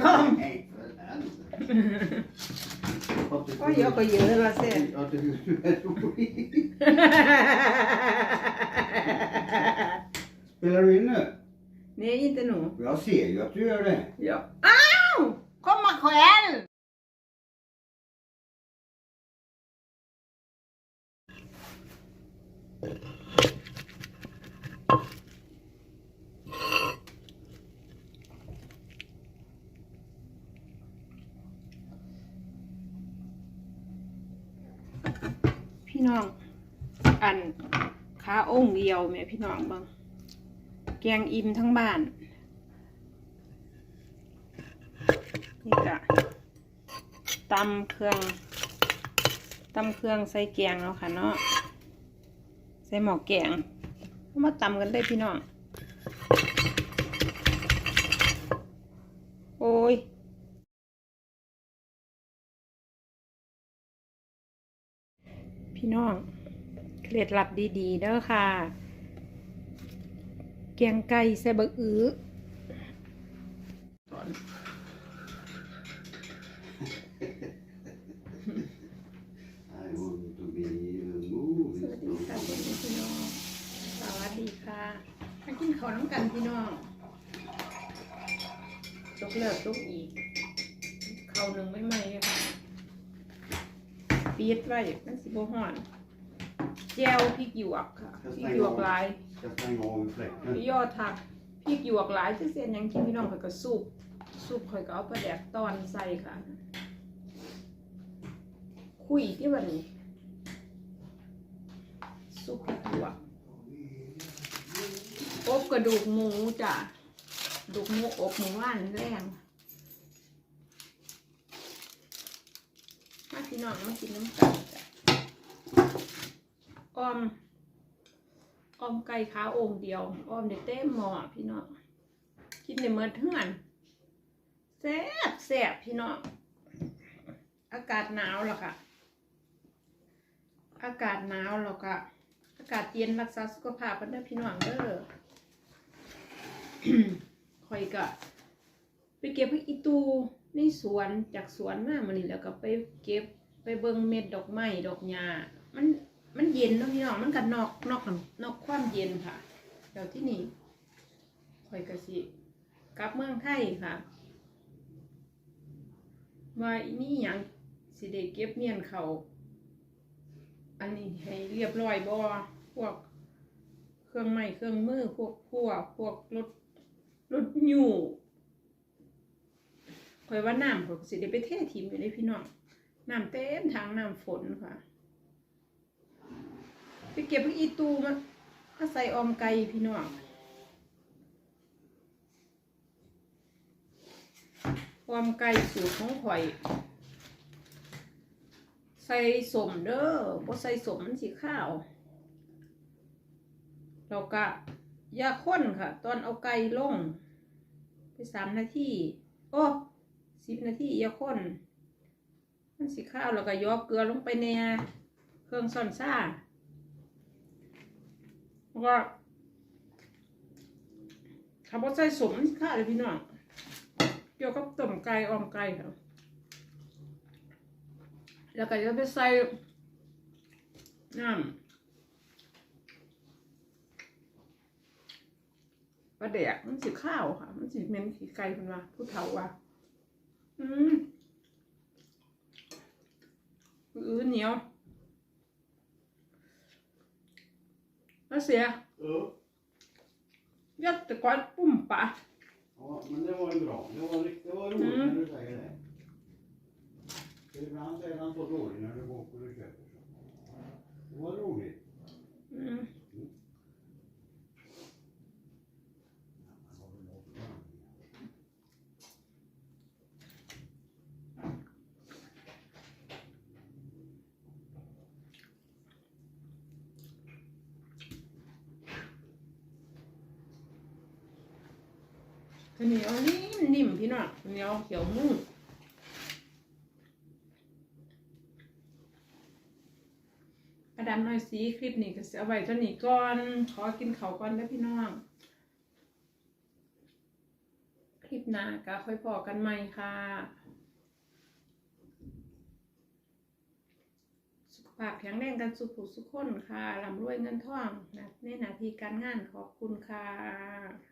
kom! Nej, för helvete. Oj, jag kan göra sen. Är. Spelar du in nu? Nej, inte nu. Jag ser ju att du gör det. Ja. Au! Komma själv! พี่น้อง อันขาองค์เดียวแม่พี่น้องบังแกงอิ่มทั้งบ้าน นี่กะตำเครื่องตำเครื่องใส่แกงเอาค่ะเนาะใส่หมอกแกงมาตำกันได้พี่น้อง โอ้ย พี่น้องเคล็ดลับดีๆเด้อค่ะ แกงไก่ใส่บะอื้อ I want to be a movie สวัสดีค่ะสวัสดีพี่น้องสวัสดีค่ะมากินข้าวน้ำกันพี่น้องตกเลิกตกอีกข้าวหนึ่งไม่ไหมเลยค่ะ ปีดไว้มันสิบห่อนแจวพริกหยวกค่ะพริกหยวกหลาย Ska stänga av fläkten. พี่ยอดทักพริกหยวกหลายที่เสียนยังกินพี่น้องข่อยก็ซุปซุปข่อยก็เอาปลาแดกตอนใส่ค่ะ คุยที่วันนี้ซุปพริกหยวกอบกระดูกหมูจ้ะกระดูกหมูอบหมูว่านแรง มาพี่น้องมากินน้ำกันจ้ะออมออมไก่ขาโองเดียวออมเด็เต้มหม้อพี่น้องกินในเมื่อเทื่อนแซ่บแซ่บพี่น้องอากาศหนาวแล้วค่ะ อากาศหนาวแล้วก็อากาศเย็นรักษาสุขภาพกันเด้พี่น้องเด้อคอยก็ไปเก็บพริกอีตู ในสวนจากสวนมามันนี่แล้วก็ไปเก็บไปเบิ่งเม็ดดอกไม้ดอกหญ้ามันมันเย็นเนาะพี่น้องมันก็นอกนอกนอกความเย็นค่ะเดี๋ยวที่นี่คอยก็สิกลับเมืองไทยค่ะว่าอีนี่ยังสิได้เก็บเมียนเขาอันนี้ให้เรียบร้อยบ่พวกเครื่องไม้เครื่องมือพวกพวกพวกรถรถยูค อยว่าน้ำผมสิได้ไปเททิมอยู่ในพี่น้องน้ำเต็มทางน้ำฝนค่ะ ไปเก็บพวกอีตูมามาใส่ออมไก่พี่น้องออมไก่สูตรของข่อย ใส่สมเด้อบ่ใส่สมมันสีข้าวเราก็ยาข้นค่ะ ตอนเอาไก่ลง ไปสามนาทีโอ้ สิบนาทียาข้นมันสีข้าวแล้วก็ยอกเกลือลงไปในเครื่องซ่อนซ่าแล้วก็ขับรถใส่สมันข้าวเลยพี่น้องเกี่ยวกับต้มไก่ออมไก่ค่ะแล้วก็จะไปใส่น้ำปลาแดกมันสีข้าวค่ะ มันสีเหม็นสีไก่คนว่าผู้เฒ่าว่า อืมอือเหนียวแล้วเสีย Ja. ยัดตะกอนปุ่มปะ ja, men det var ju bra. Det var, rikt- det var roligt Mm. ข้าวเหนียวนิ่มนิ่มพี่น้องข้าวเหนียวเขียวมุ่งกระดานน้อยสีคลิปนี้ก็เสียไว้เท่านี้ก่อน ขอกินเขาก่อนแล้วพี่น้อง คลิปหน้าก็ค่อยพอกันใหม่ค่ะ สุขภาพแข็งแรงกันสุขผู้สุขคนค่ะร่ำรวยเงินทองในหน้าที่การงานขอบคุณค่ะ